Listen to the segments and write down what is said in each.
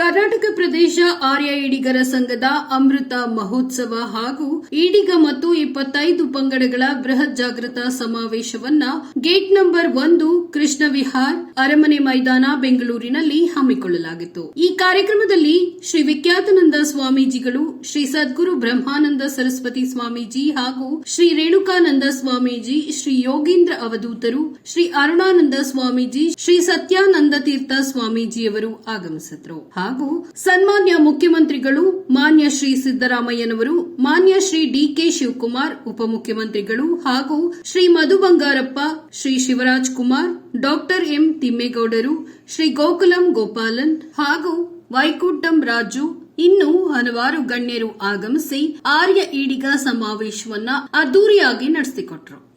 ಕರ್ನಾಟಕ ಪ್ರದೇಶ ಆರ್ಯ ಈಡಿಗರ ಸಂಘದ ಅಮೃತ ಮಹೋತ್ಸವ ಹಾಗೂ ಈಡಿಗ ಮತ್ತು ಇಪ್ಪತ್ತೈದು ಪಂಗಡಗಳ ಬೃಹತ್ ಜಾಗೃತ ಸಮಾವೇಶವನ್ನ ಗೇಟ್ ನಂಬರ್ ಒಂದು ಕೃಷ್ಣ ವಿಹಾರ್ ಅರಮನೆ ಮೈದಾನ ಬೆಂಗಳೂರಿನಲ್ಲಿ ಹಮ್ಮಿಕೊಳ್ಳಲಾಗಿತ್ತು. ಈ ಕಾರ್ಯಕ್ರಮದಲ್ಲಿ ಶ್ರೀ ವಿಖ್ಯಾತನಂದ ಸ್ವಾಮೀಜಿಗಳು, ಶ್ರೀ ಸದ್ಗುರು ಬ್ರಹ್ಮಾನಂದ ಸರಸ್ವತಿ ಸ್ವಾಮೀಜಿ ಹಾಗೂ ಶ್ರೀ ರೇಣುಕಾನಂದ ಸ್ವಾಮೀಜಿ, ಶ್ರೀ ಯೋಗೀಂದ್ರ ಅವಧೂತರು, ಶ್ರೀ ಅರುಣಾನಂದ ಸ್ವಾಮೀಜಿ, ಶ್ರೀ ಸತ್ಯಾನಂದ ತೀರ್ಥ ಸ್ವಾಮೀಜಿಯವರು ಆಗಮಿಸಿದ್ರು ಹಾಗೂ ಸನ್ಮಾನ್ಯ ಮುಖ್ಯಮಂತ್ರಿಗಳು ಮಾನ್ಯ ಶ್ರೀ ಸಿದ್ದರಾಮಯ್ಯನವರು, ಮಾನ್ಯ ಶ್ರೀ ಡಿಕೆ ಶಿವಕುಮಾರ್, ಉಪಮುಖ್ಯಮಂತ್ರಿಗಳು ಹಾಗೂ ಶ್ರೀ ಮಧು ಬಂಗಾರಪ್ಪ, ಶ್ರೀ ಶಿವರಾಜ್ ಕುಮಾರ್, ಡಾಕ್ಟರ್ ಎಂ ತಿಮ್ಮೇಗೌಡರು, ಶ್ರೀ ಗೋಕುಲಂ ಗೋಪಾಲನ್ ಹಾಗೂ ವೈಕುಂಠಂ ರಾಜು. ಇನ್ನು ಹಲವಾರು ಗಣ್ಯರು ಆಗಮಿಸಿ ಆರ್ಯ ಈಡಿಗ ಸಮಾವೇಶವನ್ನ ಅದ್ದೂರಿಯಾಗಿ ನಡೆಸಿಕೊಟ್ರು.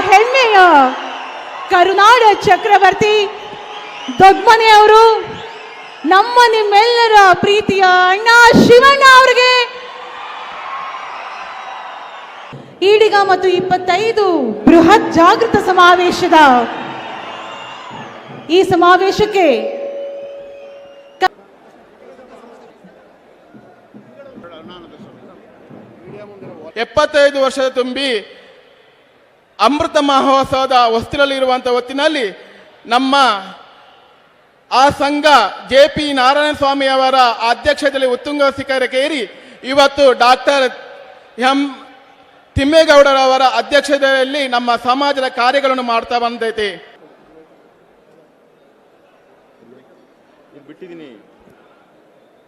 ಹೆಮ್ಮೆಯ ಕರುನಾಡ ಚಕ್ರವರ್ತಿ ದೊಡ್ಮನೆಯವರು ನಮ್ಮ ನಿಮ್ಮೆಲ್ಲರ ಪ್ರೀತಿಯ ಅಣ್ಣ ಶಿವಣ್ಣ ಅವರಿಗೆ. ಈಡಿಗ ಮತ್ತು ಇಪ್ಪತ್ತೈದು ಬೃಹತ್ ಜಾಗೃತ ಸಮಾವೇಶದ ಈ ಸಮಾವೇಶಕ್ಕೆ ಎಪ್ಪತ್ತೈದು ವರ್ಷದ ತುಂಬಿ ಅಮೃತ ಮಹೋತ್ಸವದ ಹೊಸ್ತಿಲಲ್ಲಿರುವಂಥ ಹೊತ್ತಿನಲ್ಲಿ ನಮ್ಮ ಆ ಸಂಘ ಜೆ ಪಿ ನಾರಾಯಣ ಸ್ವಾಮಿ ಅವರ ಅಧ್ಯಕ್ಷತೆಯಲ್ಲಿ ಉತ್ತುಂಗ ಶಿಖರಕ್ಕೇರಿ ಇವತ್ತು ಡಾಕ್ಟರ್ ಎಂ ತಿಮ್ಮೇಗೌಡರವರ ಅಧ್ಯಕ್ಷತೆಯಲ್ಲಿ ನಮ್ಮ ಸಮಾಜದ ಕಾರ್ಯಗಳನ್ನು ಮಾಡ್ತಾ ಬಂದೈತಿ.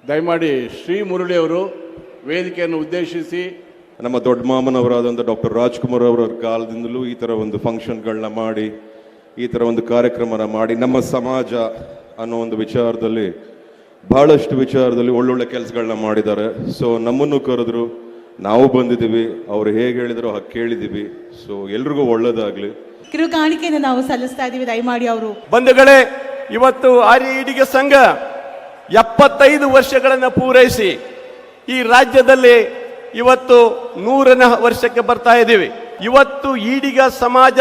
ದಯಮಾಡಿ ಶ್ರೀ ಮುರುಳಿಯವರು ವೇದಿಕೆಯನ್ನು ಉದ್ದೇಶಿಸಿ ನಮ್ಮ ದೊಡ್ಡ ಮಾಮನವರಾದಂಥ ಡಾಕ್ಟರ್ ರಾಜ್ಕುಮಾರ್ ಅವರ ಕಾಲದಿಂದಲೂ ಈ ಥರ ಒಂದು ಫಂಕ್ಷನ್ಗಳನ್ನ ಮಾಡಿ ಈ ಥರ ಒಂದು ಕಾರ್ಯಕ್ರಮನ ಮಾಡಿ ನಮ್ಮ ಸಮಾಜ ಅನ್ನೋ ಒಂದು ವಿಚಾರದಲ್ಲಿ ಬಹಳಷ್ಟು ವಿಚಾರದಲ್ಲಿ ಒಳ್ಳೊಳ್ಳೆ ಕೆಲಸಗಳನ್ನ ಮಾಡಿದ್ದಾರೆ. ಸೊ ನಮ್ಮನ್ನು ಕರೆದ್ರು ನಾವು ಬಂದಿದ್ದೀವಿ ಅವ್ರು ಹೇಗೆ ಹೇಳಿದ್ರು ಹಾಗೆ ಕೇಳಿದ್ದೀವಿ. ಸೊ ಎಲ್ರಿಗೂ ಒಳ್ಳೇದಾಗಲಿ. ಕಿರು ಕಾಣಿಕೆಯನ್ನು ನಾವು ಸಲ್ಲಿಸ್ತಾ ಇದ್ದೀವಿ ದಯಮಾಡಿ ಅವರು. ಬಂಧುಗಳೇ ಇವತ್ತು ಆರ್ಯ ಇಡಿಗೆ ಸಂಘ ಎಪ್ಪತ್ತೈದು ವರ್ಷಗಳನ್ನು ಪೂರೈಸಿ ಈ ರಾಜ್ಯದಲ್ಲಿ ಇವತ್ತು ನೂರನ ವರ್ಷಕ್ಕೆ ಬರ್ತಾ ಇದ್ದೀವಿ. ಇವತ್ತು ಈಡಿಗ ಸಮಾಜ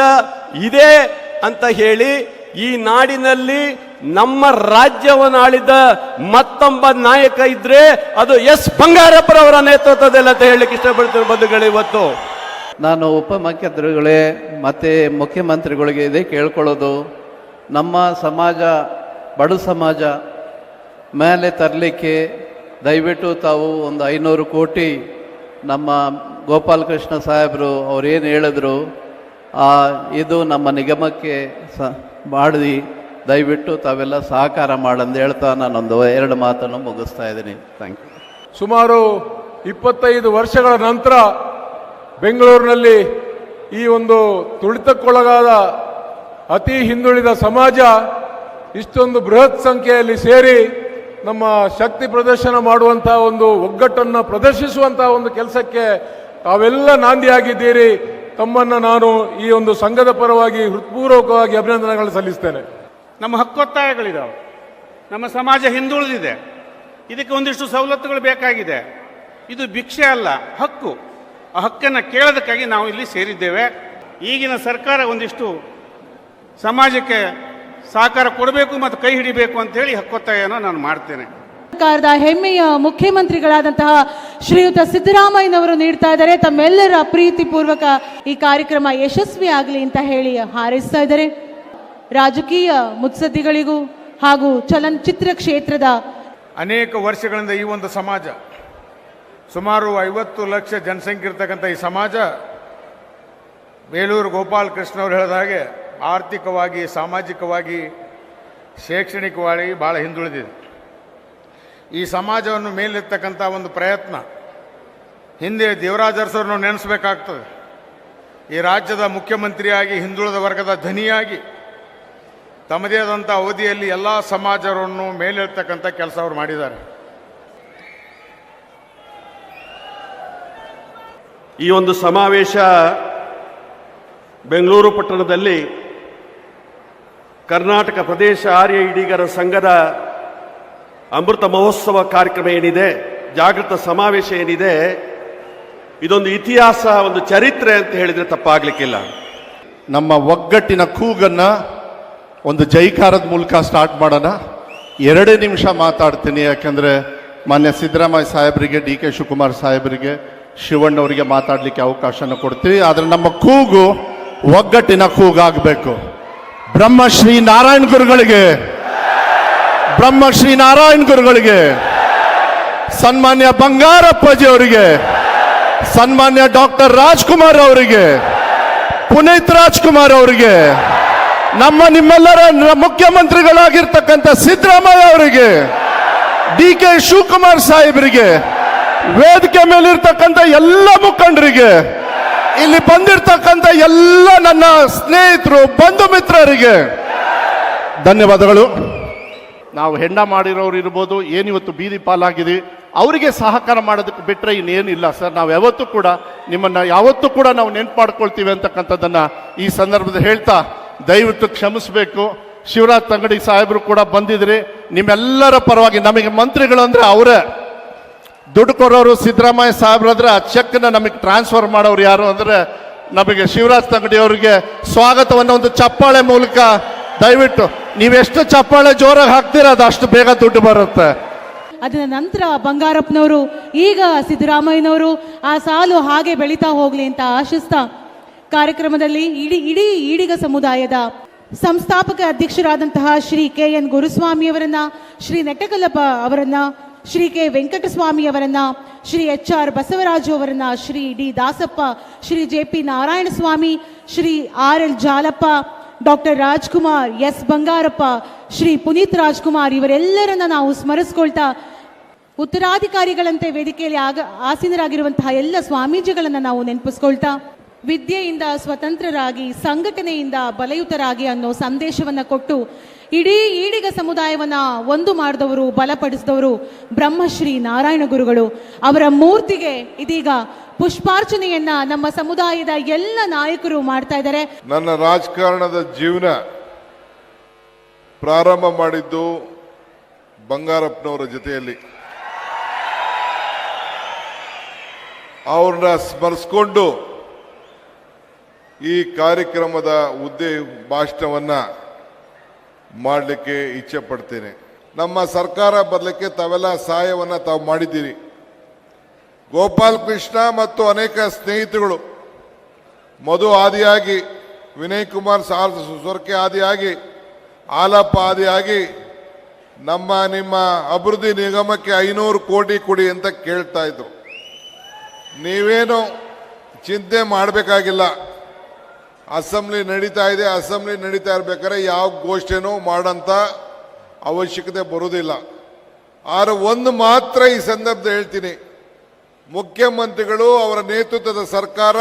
ಇದೆ ಅಂತ ಹೇಳಿ ಈ ನಾಡಿನಲ್ಲಿ ನಮ್ಮ ರಾಜ್ಯವನ್ನು ಆಳಿದ ಮತ್ತೊಬ್ಬ ನಾಯಕ ಇದ್ರೆ ಅದು ಎಸ್ ಬಂಗಾರಪ್ಪರವರ ನೇತೃತ್ವದಲ್ಲಿ ಅಂತ ಹೇಳಲಿಕ್ಕೆ ಇಷ್ಟಪಡ್ತಿರೋ ಬಂಧುಗಳೇ ಇವತ್ತು. ನಾನು ಉಪಮುಖ್ಯಮಂತ್ರಿಗಳೇ ಮತ್ತೆ ಮುಖ್ಯಮಂತ್ರಿಗಳಿಗೆ ಇದೇ ಕೇಳ್ಕೊಳ್ಳೋದು, ನಮ್ಮ ಸಮಾಜ, ಬಡ ಸಮಾಜ ಮೇಲೆ ತರಲಿಕ್ಕೆ ದಯವಿಟ್ಟು ತಾವು ಒಂದು ಐನೂರು ಕೋಟಿ ನಮ್ಮ ಗೋಪಾಲಕೃಷ್ಣ ಸಾಹೇಬರು ಏನು ಹೇಳಿದ್ರು ಆ, ಇದು ನಮ್ಮ ನಿಗಮಕ್ಕೆ ಸ ಮಾಡಿ ದಯವಿಟ್ಟು ತಾವೆಲ್ಲ ಸಹಕಾರ ಮಾಡಂದು ಹೇಳ್ತಾ ನಾನೊಂದು ಎರಡು ಮಾತನ್ನು ಮುಗಿಸ್ತಾ ಇದ್ದೀನಿ. ಥ್ಯಾಂಕ್ ಯು ಸುಮಾರು ಇಪ್ಪತ್ತೈದು ವರ್ಷಗಳ ನಂತರ ಬೆಂಗಳೂರಿನಲ್ಲಿ ಈ ಒಂದು ತುಳಿತಕ್ಕೊಳಗಾದ ಅತಿ ಹಿಂದುಳಿದ ಸಮಾಜ ಇಷ್ಟೊಂದು ಬೃಹತ್ ಸಂಖ್ಯೆಯಲ್ಲಿ ಸೇರಿ ನಮ್ಮ ಶಕ್ತಿ ಪ್ರದರ್ಶನ ಮಾಡುವಂಥ ಒಂದು ಒಗ್ಗಟ್ಟನ್ನು ಪ್ರದರ್ಶಿಸುವಂಥ ಒಂದು ಕೆಲಸಕ್ಕೆ ತಾವೆಲ್ಲ ನಾಂದಿಯಾಗಿದ್ದೀರಿ. ತಮ್ಮನ್ನು ನಾನು ಈ ಒಂದು ಸಂಘದ ಪರವಾಗಿ ಹೃತ್ಪೂರ್ವಕವಾಗಿ ಅಭಿನಂದನೆಗಳನ್ನು ಸಲ್ಲಿಸ್ತೇನೆ. ನಮ್ಮ ಹಕ್ಕೊತ್ತಾಯಗಳಿದಾವೆ ನಮ್ಮ ಸಮಾಜ ಹಿಂದುಳಿದಿದೆ. ಇದಕ್ಕೆ ಒಂದಿಷ್ಟು ಸವಲತ್ತುಗಳು ಬೇಕಾಗಿದೆ. ಇದು ಭಿಕ್ಷೆ ಅಲ್ಲ, ಹಕ್ಕು. ಆ ಹಕ್ಕನ್ನು ಕೇಳೋದಕ್ಕಾಗಿ ನಾವು ಇಲ್ಲಿ ಸೇರಿದ್ದೇವೆ. ಈಗಿನ ಸರ್ಕಾರ ಒಂದಿಷ್ಟು ಸಮಾಜಕ್ಕೆ ಸಹಕಾರ ಕೊಡಬೇಕು ಮತ್ತು ಕೈ ಹಿಡಿಬೇಕು ಅಂತ ಹೇಳಿ ಹಕ್ಕೊತ್ತಾಯನ ನಾನು ಮಾಡ್ತೇನೆ. ಸರ್ಕಾರದ ಹೆಮ್ಮೆಯ ಮುಖ್ಯಮಂತ್ರಿಗಳಾದಂತಹ ಶ್ರೀಯುತ ಸಿದ್ದರಾಮಯ್ಯನವರು ನೀಡ್ತಾ ಇದ್ದಾರೆ. ತಮ್ಮೆಲ್ಲರ ಪ್ರೀತಿಪೂರ್ವಕ ಈ ಕಾರ್ಯಕ್ರಮ ಯಶಸ್ವಿ ಆಗಲಿ ಅಂತ ಹೇಳಿ ಹಾರೈಸ್ತಾ ಇದ್ದಾರೆ. ರಾಜಕೀಯ ಮುತ್ಸದ್ದಿಗಳಿಗೂ ಹಾಗೂ ಚಲನಚಿತ್ರ ಕ್ಷೇತ್ರದ ಅನೇಕ ವರ್ಷಗಳಿಂದ ಈ ಒಂದು ಸಮಾಜ ಸುಮಾರು ಐವತ್ತು ಲಕ್ಷ ಜನಸಂಖ್ಯೆ ಇರ್ತಕ್ಕಂಥ ಈ ಸಮಾಜ ಬೇಲೂರು ಗೋಪಾಲಕೃಷ್ಣ ಅವರು ಹೇಳಿದ ಹಾಗೆ ಆರ್ಥಿಕವಾಗಿ, ಸಾಮಾಜಿಕವಾಗಿ, ಶೈಕ್ಷಣಿಕವಾಗಿ ಭಾಳ ಹಿಂದುಳಿದಿದೆ. ಈ ಸಮಾಜವನ್ನು ಮೇಲೆತ್ತಕ್ಕಂಥ ಒಂದು ಪ್ರಯತ್ನ ಹಿಂದೆ ದೇವರಾಜರಸರನ್ನು ನೆನೆಸಬೇಕಾಗ್ತದೆ. ಈ ರಾಜ್ಯದ ಮುಖ್ಯಮಂತ್ರಿಯಾಗಿ, ಹಿಂದುಳಿದ ವರ್ಗದ ಧನಿಯಾಗಿ, ತಮ್ಮದೇ ಆದಂಥ ಅವಧಿಯಲ್ಲಿ ಎಲ್ಲ ಸಮಾಜವನ್ನು ಮೇಲೆತ್ತಕ್ಕಂಥ ಕೆಲಸ ಅವರು ಮಾಡಿದ್ದಾರೆ. ಈ ಒಂದು ಸಮಾವೇಶ ಬೆಂಗಳೂರು ಪಟ್ಟಣದಲ್ಲಿ ಕರ್ನಾಟಕ ಪ್ರದೇಶ ಆರ್ಯ ಇಡಿಗರ ಸಂಘದ ಅಮೃತ ಮಹೋತ್ಸವ ಕಾರ್ಯಕ್ರಮ ಏನಿದೆ, ಜಾಗೃತ ಸಮಾವೇಶ ಏನಿದೆ, ಇದೊಂದು ಇತಿಹಾಸ, ಒಂದು ಚರಿತ್ರೆ ಅಂತ ಹೇಳಿದರೆ ತಪ್ಪಾಗಲಿಕ್ಕಿಲ್ಲ. ನಮ್ಮ ಒಗ್ಗಟ್ಟಿನ ಕೂಗನ್ನು ಒಂದು ಜೈಕಾರದ ಮೂಲಕ ಸ್ಟಾರ್ಟ್ ಮಾಡೋಣ. ಎರಡೇ ನಿಮಿಷ ಮಾತಾಡ್ತೀನಿ, ಯಾಕೆಂದರೆ ಮಾನ್ಯ ಸಿದ್ದರಾಮಯ್ಯ ಸಾಹೇಬರಿಗೆ, ಡಿ ಕೆ ಶಿವಕುಮಾರ್ ಸಾಹೇಬರಿಗೆ ಶಿವಣ್ಣವರಿಗೆ ಮಾತಾಡಲಿಕ್ಕೆ ಅವಕಾಶನ ಕೊಡ್ತೀವಿ. ಆದರೆ ನಮ್ಮ ಕೂಗು ಒಗ್ಗಟ್ಟಿನ ಕೂಗಾಗಬೇಕು. ಬ್ರಹ್ಮಶ್ರೀ ನಾರಾಯಣ ಗುರುಗಳಿಗೆ. ಬ್ರಹ್ಮಶ್ರೀ ನಾರಾಯಣ ಗುರುಗಳಿಗೆ. ಸನ್ಮಾನ್ಯ ಬಂಗಾರಪ್ಪಜಿ ಅವರಿಗೆ. ಸನ್ಮಾನ್ಯ ಡಾಕ್ಟರ್ ರಾಜ್ಕುಮಾರ್ ಅವರಿಗೆ. ಪುನೀತ್ ರಾಜ್ಕುಮಾರ್ ಅವರಿಗೆ. ನಮ್ಮ ನಿಮ್ಮೆಲ್ಲರ ಮುಖ್ಯಮಂತ್ರಿಗಳಾಗಿರ್ತಕ್ಕಂಥ ಸಿದ್ದರಾಮಯ್ಯ ಅವರಿಗೆ. ಡಿ ಕೆ ಶಿವಕುಮಾರ್ ಸಾಹೇಬರಿಗೆ. ವೇದಿಕೆ ಮೇಲಿರ್ತಕ್ಕಂಥ ಎಲ್ಲ ಮುಖಂಡರಿಗೆ. ಇಲ್ಲಿ ಬಂದಿರ್ತಕ್ಕಂಥ ಎಲ್ಲ ನನ್ನ ಸ್ನೇಹಿತರು, ಬಂಧು ಮಿತ್ರರಿಗೆ ಧನ್ಯವಾದಗಳು. ನಾವು ಹೆಂಡ ಮಾಡಿರೋರು ಇರ್ಬೋದು ಏನಿವತ್ತು ಬೀದಿ ಪಾಲಾಗಿದೆ, ಅವರಿಗೆ ಸಹಕಾರ ಮಾಡೋದಕ್ಕೆ ಬಿಟ್ಟರೆ ಇನ್ನೇನಿಲ್ಲ ಸರ್. ನಾವು ಯಾವತ್ತೂ ಕೂಡ ನಿಮ್ಮನ್ನು ಯಾವತ್ತೂ ಕೂಡ ನಾವು ನೆನ್ಪು ಮಾಡ್ಕೊಳ್ತೀವಿ ಅಂತಕ್ಕಂಥದ್ದನ್ನು ಈ ಸಂದರ್ಭದಲ್ಲಿ ಹೇಳ್ತಾ ದಯವಿಟ್ಟು ಕ್ಷಮಿಸಬೇಕು. ಶಿವರಾಜ್ ತಂಗಡಿ ಸಾಹೇಬರು ಕೂಡ ಬಂದಿದ್ರಿ ನಿಮ್ಮೆಲ್ಲರ ಪರವಾಗಿ ನಮಗೆ ಮಂತ್ರಿಗಳು ಅಂದರೆ ಅವರೇ. ದುಡ್ಡು ಕೊಡೋರು ಸಿದ್ದರಾಮಯ್ಯ ಸಾಹೇಬ್ರಾದ್ರೆ ಆ ಚೆಕ್ನ ನಮಗೆ ಟ್ರಾನ್ಸ್ಫರ್ ಮಾಡೋರು ಯಾರು ಅಂದರೆ ನಮಗೆ ಶಿವರಾಜ್ ತಂಗಡಿ ಅವರಿಗೆ ಸ್ವಾಗತವನ್ನು ಒಂದು ಚಪ್ಪಾಳೆ ಮೂಲಕ ದಯವಿಟ್ಟು, ನೀವೆಷ್ಟು ಚಪ್ಪಾಳೆ ಜೋರಾಗಿ ಹಾಕ್ತೀರಾ ಅದು ಅಷ್ಟು ಬೇಗ ದುಡ್ಡು ಬರುತ್ತೆ. ಅದರ ನಂತರ ಬಂಗಾರಪ್ಪನವರು, ಈಗ ಸಿದ್ದರಾಮಯ್ಯನವರು ಆ ಸಾಲು ಹಾಗೆ ಬೆಳೀತಾ ಹೋಗ್ಲಿ ಅಂತ ಆಶಿಸ್ತಾ ಕಾರ್ಯಕ್ರಮದಲ್ಲಿ ಇಡೀ ಇಡೀ ಈಡಿಗ ಸಮುದಾಯದ ಸಂಸ್ಥಾಪಕ ಅಧ್ಯಕ್ಷರಾದಂತಹ ಶ್ರೀ ಕೆ ಎನ್ ಗುರುಸ್ವಾಮಿ ಅವರನ್ನ, ಶ್ರೀ ನೆಟ್ಟಕಲ್ಲಪ್ಪ ಅವರನ್ನ ಶ್ರೀ ಕೆ ವೆಂಕಟಸ್ವಾಮಿ ಅವರನ್ನ, ಶ್ರೀ ಎಚ್ ಆರ್ ಬಸವರಾಜು ಅವರನ್ನ, Shri D Dasappa, Shri J P Narayana Swamy Shri R L Jalappa, doctor Rajkumar S Bangarappa, Shri Puneeth Rajkumar ಇವರೆಲ್ಲರನ್ನ ನಾವು ಸ್ಮರಿಸ್ಕೊಳ್ತಾ ಉತ್ತರಾಧಿಕಾರಿಗಳಂತೆ ವೇದಿಕೆಯಲ್ಲಿ ಆಗ ಆಸೀನರಾಗಿರುವಂತಹ ಎಲ್ಲ ಸ್ವಾಮೀಜಿಗಳನ್ನ ನಾವು ನೆನಪಿಸ್ಕೊಳ್ತಾ, ವಿದ್ಯೆಯಿಂದ ಸ್ವತಂತ್ರರಾಗಿ, ಸಂಘಟನೆಯಿಂದ ಬಲಯುತರಾಗಿ ಅನ್ನೋ ಸಂದೇಶವನ್ನ ಕೊಟ್ಟು ಇಡೀ ಈಡಿಗ ಸಮುದಾಯವನ್ನು ಒಂದು ಮಾಡಿದವರು, ಬಲಪಡಿಸಿದವರು ಬ್ರಹ್ಮಶ್ರೀ ನಾರಾಯಣ ಗುರುಗಳು. ಅವರ ಮೂರ್ತಿಗೆ ಇದೀಗ ಪುಷ್ಪಾರ್ಚನೆಯನ್ನ ನಮ್ಮ ಸಮುದಾಯದ ಎಲ್ಲ ನಾಯಕರು ಮಾಡ್ತಾ ಇದ್ದಾರೆ. ನನ್ನ ರಾಜಕಾರಣದ ಜೀವನ ಪ್ರಾರಂಭ ಮಾಡಿದ್ದು ಬಂಗಾರಪ್ಪನವರ ಜೊತೆಯಲ್ಲಿ. ಅವ್ರನ್ನ ಸ್ಮರಿಸ್ಕೊಂಡು ಈ ಕಾರ್ಯಕ್ರಮದ ಉದ್ದೇ ಭಾಷಣವನ್ನ ಮಾಡಲಿಕ್ಕೆ ಇಚ್ಛೆ ಪಡ್ತೇನೆ. ನಮ್ಮ ಸರ್ಕಾರ ಬರಲಿಕ್ಕೆ ತಾವೆಲ್ಲ ಸಹಾಯವನ್ನು ತಾವು ಮಾಡಿದ್ದೀರಿ. ಗೋಪಾಲ್ ಕೃಷ್ಣ ಮತ್ತು ಅನೇಕ ಸ್ನೇಹಿತರುಗಳು, ಮಧು ಆದಿಯಾಗಿ, ವಿನಯ್ ಕುಮಾರ್ ಸಾರ್ ಸುಸ್ವರ್ಕೆ ಆದಿಯಾಗಿ, ಆಲಪ್ಪ ಆದಿಯಾಗಿ, ನಮ್ಮ ನಿಮ್ಮ ಅಭಿವೃದ್ಧಿ ನಿಗಮಕ್ಕೆ ಐನೂರು ಕೋಟಿ ಕೊಡಿ ಅಂತ ಕೇಳ್ತಾ ಇದ್ರು. ನೀವೇನು ಚಿಂತೆ ಮಾಡಬೇಕಾಗಿಲ್ಲ. ಅಸೆಂಬ್ಲಿ ನಡೀತಾ ಇದೆ, ಅಸೆಂಬ್ಲಿ ನಡೀತಾ ಇರ್ಬೇಕಾದ್ರೆ ಯಾವ ಗೋಷ್ಠಿನೂ ಮಾಡಂತ ಅವಶ್ಯಕತೆ ಬರೋದಿಲ್ಲ ಆದರೆ ಒಂದು ಮಾತ್ರ ಈ ಸಂದರ್ಭದಲ್ಲಿ ಹೇಳ್ತೀನಿ. ಮುಖ್ಯಮಂತ್ರಿಗಳು, ಅವರ ನೇತೃತ್ವದ ಸರ್ಕಾರ,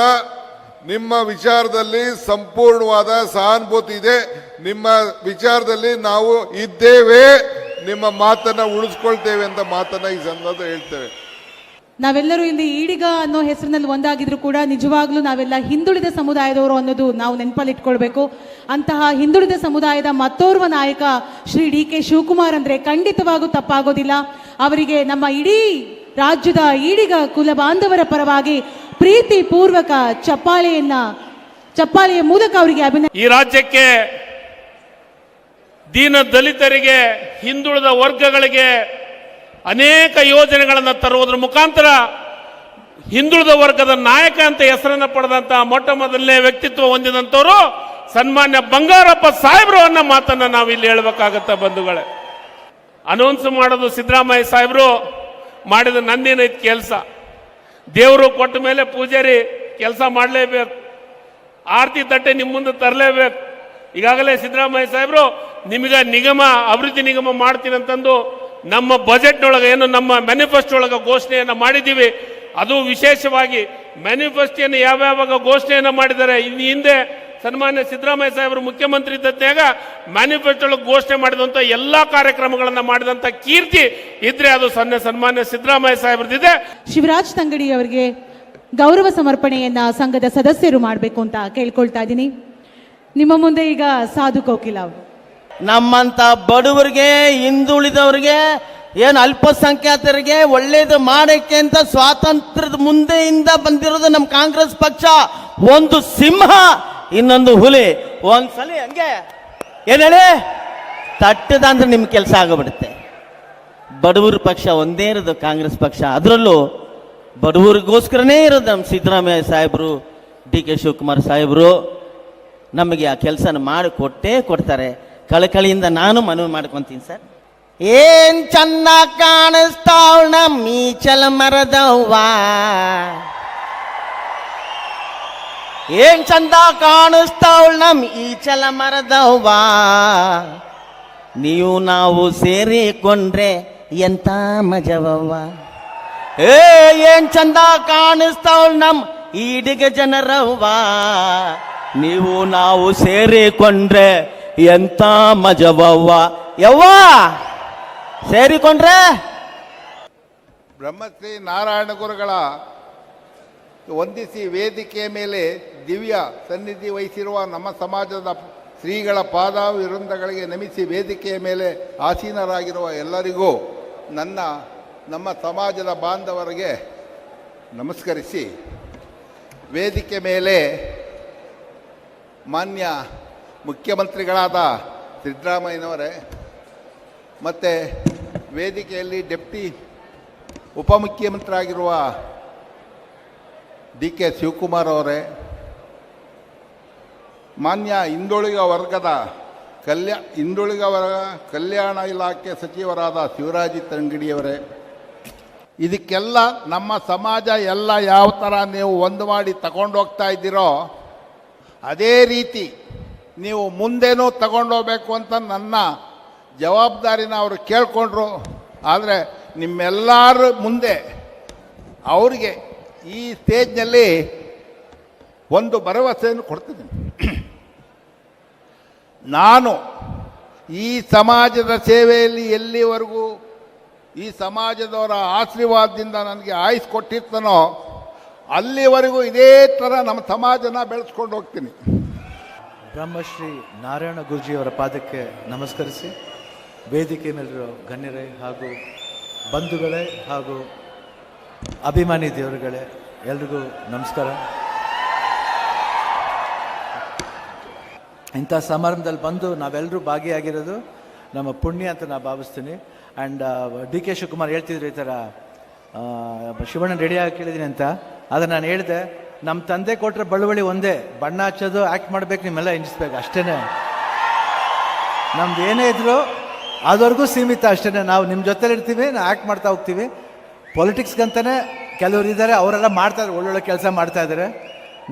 ನಿಮ್ಮ ವಿಚಾರದಲ್ಲಿ ಸಂಪೂರ್ಣವಾದ ಸಹಾನುಭೂತಿ ಇದೆ. ನಿಮ್ಮ ವಿಚಾರದಲ್ಲಿ ನಾವು ಇದ್ದೇವೆ, ನಿಮ್ಮ ಮಾತನ್ನು ಉಳಿಸ್ಕೊಳ್ತೇವೆ ಅಂತ ಮಾತನ್ನು ಈ ಸಂದರ್ಭದಲ್ಲಿ ಹೇಳ್ತೇವೆ. ನಾವೆಲ್ಲರೂ ಇಲ್ಲಿ ಈಡಿಗ ಅನ್ನೋ ಹೆಸರಿನಲ್ಲಿ ಒಂದಾಗಿದ್ರು ಕೂಡ ನಿಜವಾಗ್ಲೂ ನಾವೆಲ್ಲ ಹಿಂದುಳಿದ ಸಮುದಾಯದವರು ಅನ್ನೋದು ನಾವು ನೆನಪಲ್ಲಿ ಇಟ್ಕೊಳ್ಬೇಕು ಅಂತಹ ಹಿಂದುಳಿದ ಸಮುದಾಯದ ಮತ್ತೋರ್ವ ನಾಯಕ ಶ್ರೀ ಡಿ ಕೆ ಶಿವಕುಮಾರ್ ಅಂದ್ರೆ ಖಂಡಿತವಾಗೂ ತಪ್ಪಾಗೋದಿಲ್ಲ. ಅವರಿಗೆ ನಮ್ಮ ಇಡೀ ರಾಜ್ಯದ ಈಡಿಗ ಕುಲ ಬಾಂಧವರ ಪರವಾಗಿ ಪ್ರೀತಿ ಪೂರ್ವಕ ಚಪ್ಪಾಳೆಯನ್ನ, ಚಪ್ಪಾಳೆಯ ಮೂಲಕ ಅವರಿಗೆ ಅಭಿನಂದನೆ. ಈ ರಾಜ್ಯಕ್ಕೆ ದೀನ ದಲಿತರಿಗೆ, ಹಿಂದುಳಿದ ವರ್ಗಗಳಿಗೆ ಅನೇಕ ಯೋಜನೆಗಳನ್ನು ತರುವುದರ ಮುಖಾಂತರ ಹಿಂದುಳಿದ ವರ್ಗದ ನಾಯಕ ಅಂತ ಹೆಸರನ್ನು ಪಡೆದಂತಹ ಮೊಟ್ಟ ಮೊದಲನೇ ವ್ಯಕ್ತಿತ್ವ ಹೊಂದಿದಂಥವರು ಸನ್ಮಾನ್ಯ ಬಂಗಾರಪ್ಪ ಸಾಹೇಬರು ಅನ್ನೋ ಮಾತನ್ನು ನಾವು ಇಲ್ಲಿ ಹೇಳಬೇಕಾಗತ್ತ ಬಂಧುಗಳೇ. ಅನೌನ್ಸ್ ಮಾಡೋದು ಸಿದ್ದರಾಮಯ್ಯ ಸಾಹೇಬ್ರು ಮಾಡಿದ ನಂದೇನೈತಿ ಕೆಲಸ. ದೇವರು ಕೊಟ್ಟ ಮೇಲೆ ಪೂಜಾರಿ ಕೆಲಸ ಮಾಡಲೇಬೇಕು. ಆರತಿ ತಟ್ಟೆ ನಿಮ್ಮ ಮುಂದೆ ತರಲೇಬೇಕು. ಈಗಾಗಲೇ ಸಿದ್ದರಾಮಯ್ಯ ಸಾಹೇಬರು, ನಿಮಗೆ ನಿಗಮ, ಅಭಿವೃದ್ಧಿ ನಿಗಮ ಮಾಡ್ತೀನಿ ಅಂತಂದು ನಮ್ಮ ಬಜೆಟ್ನೊಳಗೆ ಏನು, ನಮ್ಮ ಮ್ಯಾನಿಫೆಸ್ಟೋ ಒಳಗೆ ಘೋಷಣೆಯನ್ನು ಮಾಡಿದ್ದೀವಿ. ಅದು ವಿಶೇಷವಾಗಿ ಮ್ಯಾನಿಫೆಸ್ಟೋನ ಯಾವ್ಯಾವಾಗ ಘೋಷಣೆಯನ್ನು ಮಾಡಿದ್ದಾರೆ, ಇನ್ನು ಹಿಂದೆ ಸನ್ಮಾನ್ಯ ಸಿದ್ದರಾಮಯ್ಯ ಸಾಹೇಬರು ಮುಖ್ಯಮಂತ್ರಿ ಇದ್ದಾಗ ಮ್ಯಾನಿಫೆಸ್ಟೋ ಒಳಗೆ ಘೋಷಣೆ ಮಾಡಿದಂಥ ಎಲ್ಲ ಕಾರ್ಯಕ್ರಮಗಳನ್ನು ಮಾಡಿದಂಥ ಕೀರ್ತಿ ಇದ್ರೆ ಅದು ಸನ್ನೆ ಸನ್ಮಾನ್ಯ ಸಿದ್ದರಾಮಯ್ಯ ಸಾಹೇಬ್ರದಿದೆ. ಶಿವರಾಜ್ ತಂಗಡಿ ಅವರಿಗೆ ಗೌರವ ಸಮರ್ಪಣೆಯನ್ನ ಸಂಘದ ಸದಸ್ಯರು ಮಾಡಬೇಕು ಅಂತ ಕೇಳ್ಕೊಳ್ತಾ ಇದ್ದೀನಿ. ನಿಮ್ಮ ಮುಂದೆ ಈಗ ಸಾಧು ಕೋಕಿಲ ಅವರು. ನಮ್ಮಂತ ಬಡವರಿಗೆ, ಹಿಂದುಳಿದವ್ರಿಗೆ, ಏನು ಅಲ್ಪಸಂಖ್ಯಾತರಿಗೆ ಒಳ್ಳೇದು ಮಾಡಕ್ಕೆ ಅಂತ ಸ್ವಾತಂತ್ರ್ಯದ ಮುಂದೆಯಿಂದ ಬಂದಿರೋದು ನಮ್ಮ ಕಾಂಗ್ರೆಸ್ ಪಕ್ಷ. ಒಂದು ಸಿಂಹ, ಇನ್ನೊಂದು ಹುಲಿ. ಒಂದ್ಸಲ ಹಂಗೆ. ಏನ್ ಹೇಳಿ? ತಟ್ಟದ ಅಂದ್ರೆ ನಿಮ್ ಕೆಲಸ ಆಗಿಬಿಡುತ್ತೆ ಬಡವರ ಪಕ್ಷ ಒಂದೇ ಇರೋದು ಕಾಂಗ್ರೆಸ್ ಪಕ್ಷ. ಅದರಲ್ಲೂ ಬಡವರಿಗೋಸ್ಕರನೇ ಇರೋದು ನಮ್ಮ ಸಿದ್ದರಾಮಯ್ಯ ಸಾಹೇಬರು, ಡಿ ಕೆ ಶಿವಕುಮಾರ್ ಸಾಹೇಬರು. ನಮಗೆ ಆ ಕೆಲಸನ ಮಾಡಿ ಕೊಟ್ಟೇ ಕೊಡ್ತಾರೆ. ಕಳಕಳಿಯಿಂದ ನಾನು ಮನವಿ ಮಾಡ್ಕೊಂತೀನಿ ಸರ್. ಏನ್ ಚಂದ ಕಾಣಿಸ್ತಾವ್ ನಮ್ಮ ಈಚಲ ಮರದವ್ವ. ಏನ್ ಚಂದ ಕಾಣಿಸ್ತಾವ್ ನಮ್ಮ ಈಚಲ ಮರದವ್ವ. ನೀವು ನಾವು ಸೇರಿಕೊಂಡ್ರೆ ಎಂತ ಮಜವವ್ವ. ಏ, ಏನ್ ಚಂದ ಕಾಣಿಸ್ತಾವ್ ನಮ್ಮ ಈಡಿಗ ಜನರವ್ವ. ನೀವು ನಾವು ಸೇರಿಕೊಂಡ್ರೆ ಎಂತ ಮಜವವ್ವ? ಯವ್ವ! ಸೇರಿಕೊಂಡ್ರೆ? ಬ್ರಹ್ಮಶ್ರೀ ನಾರಾಯಣ ಗುರುಗಳ ವಂದಿಸಿ ವೇದಿಕೆಯ ಮೇಲೆ ದಿವ್ಯ ಸನ್ನಿಧಿ ವಹಿಸಿರುವ ನಮ್ಮ ಸಮಾಜದ ಶ್ರೀಗಳ ಪಾದ ವಿರುದ್ಧಗಳಿಗೆ ನಮಿಸಿ ವೇದಿಕೆಯ ಮೇಲೆ ಆಸೀನರಾಗಿರುವ ಎಲ್ಲರಿಗೂ ನನ್ನ, ನಮ್ಮ ಸಮಾಜದ ಬಾಂಧವರಿಗೆ ನಮಸ್ಕರಿಸಿ. ವೇದಿಕೆ ಮೇಲೆ ಮಾನ್ಯ ಮುಖ್ಯಮಂತ್ರಿಗಳಾದ ಸಿದ್ದರಾಮಯ್ಯನವರೇ, ಮತ್ತು ವೇದಿಕೆಯಲ್ಲಿ ಡೆಪ್ಟಿ ಉಪಮುಖ್ಯಮಂತ್ರಿ ಆಗಿರುವ ಡಿ ಕೆ ಶಿವಕುಮಾರ್ ಅವರೇ, ಮಾನ್ಯ ಹಿಂದುಳಿದ ವರ್ಗದ ಕಲ್ಯಾ ಹಿಂದುಳಿದ ವರ್ಗ ಕಲ್ಯಾಣ ಇಲಾಖೆ ಸಚಿವರಾದ ಶಿವರಾಜಿ ತಂಗಡಿಯವರೇ ಇದಕ್ಕೆಲ್ಲ ನಮ್ಮ ಸಮಾಜ ಎಲ್ಲ ಯಾವ ಥರ ನೀವು ಒಂದು ಮಾಡಿ ತಗೊಂಡು ಹೋಗ್ತಾ ಇದ್ದೀರೋ, ಅದೇ ರೀತಿ ನೀವು ಮುಂದೇನೂ ತಗೊಂಡೋಗ್ಬೇಕು ಅಂತ ನನ್ನ ಜವಾಬ್ದಾರಿನ ಅವರು ಕೇಳಿಕೊಂಡ್ರು. ಆದರೆ ನಿಮ್ಮೆಲ್ಲರ ಮುಂದೆ ಅವರಿಗೆ ಈ ಸ್ಟೇಜ್ನಲ್ಲಿ ಒಂದು ಭರವಸೆಯನ್ನು ಕೊಡ್ತಿದ್ದೀನಿ. ನಾನು ಈ ಸಮಾಜದ ಸೇವೆಯಲ್ಲಿ ಎಲ್ಲಿವರೆಗೂ ಈ ಸಮಾಜದವರ ಆಶೀರ್ವಾದದಿಂದ ನನಗೆ ಆಯ್ಸ್ ಕೊಟ್ಟಿರ್ತಾನೋ ಅಲ್ಲಿವರೆಗೂ ಇದೇ ಥರ ನಮ್ಮ ಸಮಾಜನ ಬೆಳೆಸ್ಕೊಂಡು ಹೋಗ್ತೀನಿ. ಬ್ರಹ್ಮಶ್ರೀ ನಾರಾಯಣ ಗುರುಜಿಯವರ ಪಾದಕ್ಕೆ ನಮಸ್ಕರಿಸಿ. ವೇದಿಕೆ ಮೇಲಿರೋ ಗಣ್ಯರೇ ಹಾಗೂ ಬಂಧುಗಳೇ ಹಾಗೂ ಅಭಿಮಾನಿ ದೇವರುಗಳೇ, ಎಲ್ರಿಗೂ ನಮಸ್ಕಾರ. ಇಂಥ ಸಮಾರಂಭದಲ್ಲಿ ಬಂದು ನಾವೆಲ್ಲರೂ ಭಾಗಿಯಾಗಿರೋದು ನಮ್ಮ ಪುಣ್ಯ ಅಂತ ನಾನು ಭಾವಿಸ್ತೀನಿ. ಆ್ಯಂಡ್ ಡಿ ಕೆ ಶಿವಕುಮಾರ್ ಹೇಳ್ತಿದ್ರು ಈ ಥರ ಶಿವಣ್ಣ ರೆಡಿಯಾಗಿ ಕೇಳಿದ್ದೀನಿ ಅಂತ. ಆದರೆ ನಾನು ಹೇಳಿದೆ ನಮ್ಮ ತಂದೆ ಕೊಟ್ಟರೆ ಬಳುವಳಿ ಒಂದೇ. ಬಣ್ಣ ಹಚ್ಚೋದು ಆ್ಯಕ್ಟ್ ಮಾಡ್ಬೇಕು, ನಿಮ್ಮೆಲ್ಲ ಎಂಜಿಸ್ಬೇಕು ಅಷ್ಟೇ ನಮ್ದು ಏನೇ ಇದ್ರು ಅದುವರೆಗೂ ಸೀಮಿತ ಅಷ್ಟೇ ನಾವು ನಿಮ್ಮ ಜೊತೆಲಿ ಇರ್ತೀವಿ ನಾವು ಆ್ಯಕ್ಟ್ ಮಾಡ್ತಾ ಹೋಗ್ತೀವಿ. ಪೊಲಿಟಿಕ್ಸ್ಗಂತಲೇ ಕೆಲವರು ಇದ್ದಾರೆ, ಅವರೆಲ್ಲ ಮಾಡ್ತಾ ಇದ್ದಾರೆ, ಒಳ್ಳೊಳ್ಳೆ ಕೆಲಸ ಮಾಡ್ತಾ ಇದ್ದಾರೆ.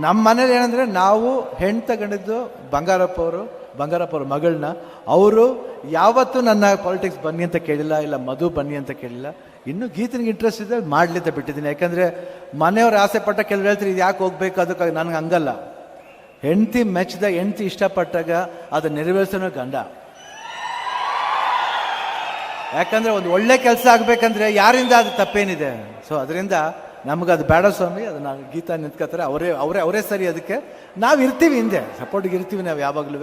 ನಮ್ಮ ಮನೇಲಿ ಏನಂದರೆ ನಾವು ಹೆಣ್ಣು ತಗೊಂಡಿದ್ದು ಬಂಗಾರಪ್ಪ ಅವರು ಬಂಗಾರಪ್ಪ ಅವ್ರ ಮಗಳನ್ನ, ಅವರು ಯಾವತ್ತೂ ನನ್ನ ಪಾಲಿಟಿಕ್ಸ್ ಬನ್ನಿ ಅಂತ ಕೇಳಿಲ್ಲ, ಇಲ್ಲ ಮಧು ಬನ್ನಿ ಅಂತ ಕೇಳಿಲ್ಲ. ಇನ್ನು ಗೀತನಿಗೆ ಇಂಟ್ರೆಸ್ಟ್ ಇದೆ ಮಾಡಲಿ ಅಂತ ಬಿಟ್ಟಿದ್ದೀನಿ. ಯಾಕಂದರೆ ಮನೆಯವ್ರು ಆಸೆ ಪಟ್ಟ ಕೆಲವ್ರು ಹೇಳ್ತೀರಿ, ಇದು ಯಾಕೆ ಹೋಗ್ಬೇಕು? ಅದಕ್ಕಾಗಿ ನನಗೆ ಹಂಗಲ್ಲ. ಹೆಂಡತಿ ಮೆಚ್ಚಿದ ಹೆಂಡತಿ ಇಷ್ಟಪಟ್ಟಾಗ ಅದು ನೆರವೇರಿಸೋನೋ ಗಂಡ. ಯಾಕಂದರೆ ಒಂದು ಒಳ್ಳೆ ಕೆಲಸ ಆಗಬೇಕಂದ್ರೆ ಯಾರಿಂದ ಅದು ತಪ್ಪೇನಿದೆ? ಸೊ ಅದರಿಂದ ನಮ್ಗೆ ಅದು ಬೇಡ ಸ್ವಾಮಿ, ಅದು ನಾನು ಗೀತಾ ನಿಂತ್ಕೋತಾರೆ ಅವರೇ ಅವರೇ ಅವರೇ ಸರಿ ಅದಕ್ಕೆ. ನಾವು ಇರ್ತೀವಿ ಹಿಂದೆ ಸಪೋರ್ಟಿಗೆ ಇರ್ತೀವಿ ನಾವು ಯಾವಾಗಲೂ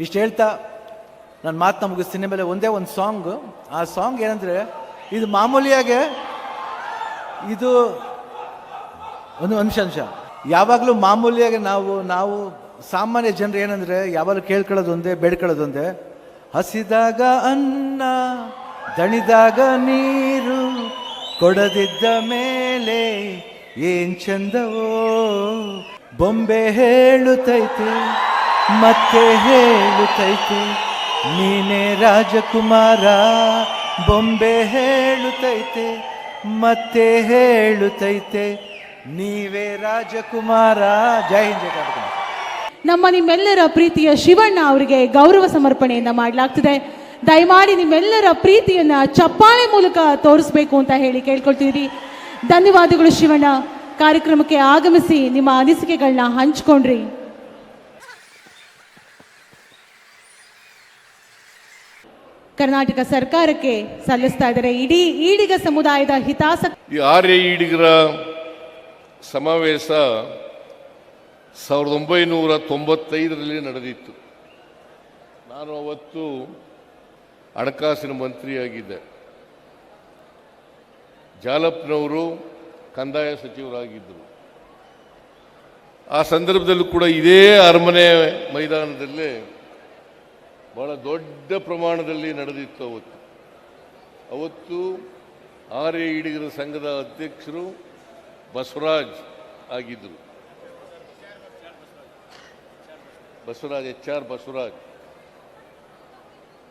ಇಷ್ಟು ಹೇಳ್ತಾ ನನ್ನ ಮಾತನ್ನ ಮುಗಿಸ್ತೀನಿ. ಮೇಲೆ ಒಂದೇ ಒಂದು ಸಾಂಗ್ ಆ ಸಾಂಗ್ ಏನಂದ್ರೆ, ಇದು ಮಾಮೂಲಿಯಾಗೆ ಇದು ಒಂದು ಅಂಶ ಅಂಶ ಯಾವಾಗಲೂ ಮಾಮೂಲಿಯಾಗಿ ನಾವು ನಾವು ಸಾಮಾನ್ಯ ಜನರು ಏನಂದ್ರೆ, ಯಾವಾಗಲೂ ಕೇಳ್ಕೊಳ್ಳೋದೊಂದೇ ಒಂದೇ, ಬೇಡ್ಕೊಳ್ಳೋದು ಒಂದೇ. ಹಸಿದಾಗ ಅನ್ನ, ದಣಿದಾಗ ನೀರು, ಕೊಡದಿದ್ದ ಮೇಲೆ ಏನ್ ಚಂದವೋ, ಬೊಂಬೆ ಹೇಳುತ್ತೈತೆ ಮತ್ತೆ ಹೇಳುತ್ತೈತೆ, ನೀನೇ ರಾಜಕುಮಾರ, ಬೊಂಬೆ ಹೇಳುತ್ತೈತೆ, ಮತ್ತೆ ಹೇಳುತ್ತೈತೆ, ನೀವೇ ರಾಜಕುಮಾರ. ಜೈ ಹಿಂದ್ ನಮ್ಮ ನಿಮ್ಮೆಲ್ಲರ ಪ್ರೀತಿಯ ಶಿವಣ್ಣ ಅವರಿಗೆ ಗೌರವ ಸಮರ್ಪಣೆಯನ್ನ ಮಾಡಲಾಗ್ತಿದೆ. ದಯಮಾಡಿ ನಿಮ್ಮೆಲ್ಲರ ಪ್ರೀತಿಯನ್ನ ಚಪ್ಪಾಳೆ ಮೂಲಕ ತೋರಿಸ್ಬೇಕು ಅಂತ ಹೇಳಿ ಕೇಳ್ಕೊಳ್ತೀರಿ ಧನ್ಯವಾದಗಳು ಶಿವಣ್ಣ. ಕಾರ್ಯಕ್ರಮಕ್ಕೆ ಆಗಮಿಸಿ ನಿಮ್ಮ ಅನಿಸಿಕೆಗಳನ್ನ ಹಂಚ್ಕೊಂಡ್ರಿ. ಕರ್ನಾಟಕ ಸರ್ಕಾರಕ್ಕೆ ಸಲ್ಲಿಸ್ತಾ ಇದ್ದಾರೆ. ಇಡೀ ಈಡಿಗ ಸಮುದಾಯದ ಹಿತಾಸಕ್ತಿ ಈಡಿಗರ ಸಮಾವೇಶ ಸಾವಿರದ ಒಂಬೈನೂರ ತೊಂಬತ್ತೈದರಲ್ಲಿ ನಡೆದಿತ್ತು. ನಾನು ಅವತ್ತು ಹಣಕಾಸಿನ ಮಂತ್ರಿಯಾಗಿದ್ದೆ. ಜಾಲಪ್ನವರು ಕಂದಾಯ ಸಚಿವರಾಗಿದ್ದರು. ಆ ಸಂದರ್ಭದಲ್ಲೂ ಕೂಡ ಇದೇ ಅರಮನೆ ಮೈದಾನದಲ್ಲೇ ಬಹಳ ದೊಡ್ಡ ಪ್ರಮಾಣದಲ್ಲಿ ನಡೆದಿತ್ತು ಅವತ್ತು. ಅವತ್ತು ಆರ್ಯ ಈಡಿಗರ ಸಂಘದ ಅಧ್ಯಕ್ಷರು ಬಸವರಾಜ್ ಆಗಿದ್ದರು ಬಸವರಾಜ್, ಎಚ್ ಆರ್ ಬಸವರಾಜ್.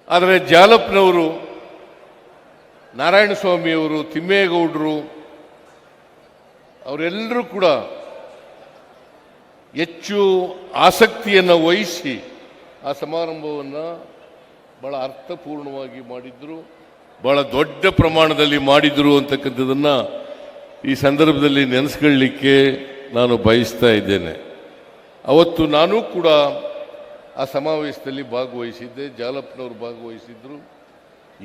ಆದರೆ ಜಾಲಪ್ನವರು ನಾರಾಯಣ ಸ್ವಾಮಿಯವರು ತಿಮ್ಮೇಗೌಡರು, ಅವರೆಲ್ಲರೂ ಕೂಡ ಹೆಚ್ಚು ಆಸಕ್ತಿಯನ್ನು ವಹಿಸಿ ಆ ಸಮಾರಂಭವನ್ನು ಬಹಳ ಅರ್ಥಪೂರ್ಣವಾಗಿ ಮಾಡಿದ್ರು, ಬಹಳ ದೊಡ್ಡ ಪ್ರಮಾಣದಲ್ಲಿ ಮಾಡಿದ್ರು ಅಂತಕ್ಕಂಥದ್ದನ್ನು ಈ ಸಂದರ್ಭದಲ್ಲಿ ನೆನೆಸ್ಕೊಳ್ಳಿಕ್ಕೆ ನಾನು ಬಯಸ್ತಾ ಇದ್ದೇನೆ. ಅವತ್ತು ನಾನು ಕೂಡ ಆ ಸಮಾವೇಶದಲ್ಲಿ ಭಾಗವಹಿಸಿದ್ದೆ ಜಾಲಪ್ಪನವರು ಭಾಗವಹಿಸಿದ್ರು.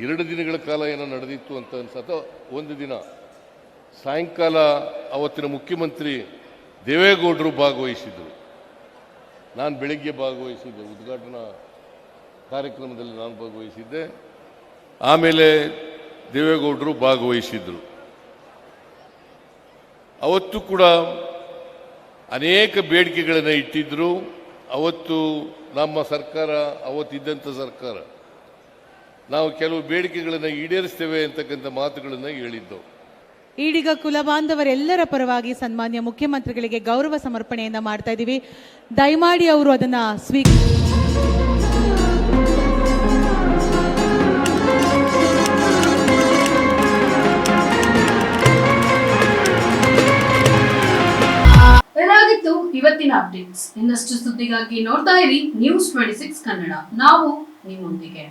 ಎರಡು ದಿನಗಳ ಕಾಲ ಏನೋ ನಡೆದಿತ್ತು ಅಂತ ಅನ್ಸತ್ತ ಒಂದು ದಿನ. ಸಾಯಂಕಾಲ ಅವತ್ತಿನ ಮುಖ್ಯಮಂತ್ರಿ ದೇವೇಗೌಡರು ಭಾಗವಹಿಸಿದ್ರು. ನಾನು ಬೆಳಿಗ್ಗೆ ಭಾಗವಹಿಸಿದ್ದೆ, ಉದ್ಘಾಟನಾ ಕಾರ್ಯಕ್ರಮದಲ್ಲಿ ನಾನು ಭಾಗವಹಿಸಿದ್ದೆ. ಆಮೇಲೆ ದೇವೇಗೌಡರು ಭಾಗವಹಿಸಿದ್ದರು ಅವತ್ತು ಕೂಡ ಅನೇಕ ಬೇಡಿಕೆಗಳನ್ನು ಇಟ್ಟಿದ್ದರು ಅವತ್ತು ನಮ್ಮ ಸರ್ಕಾರ, ಅವತ್ತಿದ್ದಂಥ ಸರ್ಕಾರ, ನಾವು ಕೆಲವು ಬೇಡಿಕೆಗಳನ್ನು ಈಡೇರಿಸ್ತೇವೆ ಅಂತಕ್ಕಂಥ ಮಾತುಗಳನ್ನು ಹೇಳಿದ್ದೆವು. ಈಡಿಗ ಕುಲ ಬಾಂಧವರೆಲ್ಲರ ಪರವಾಗಿ ಸನ್ಮಾನ್ಯ ಮುಖ್ಯಮಂತ್ರಿಗಳಿಗೆ ಗೌರವ ಸಮರ್ಪಣೆಯನ್ನ ಮಾಡ್ತಾ ಇದ್ದೀವಿ ದಯಮಾಡಿ ಅವರು ಅದನ್ನ ಸ್ವೀಕ ಇವತ್ತಿನ ಅಪ್ಡೇಟ್ಸ್ ಇನ್ನಷ್ಟು ಸುದ್ದಿಗಾಗಿ ನೋಡ್ತಾ ಇರಿ ನ್ಯೂಸ್ ಟ್ವೆಂಟಿ ಸಿಕ್ಸ್ ಕನ್ನಡ. ನಾವು ನಿಮ್ಮೊಂದಿಗೆ.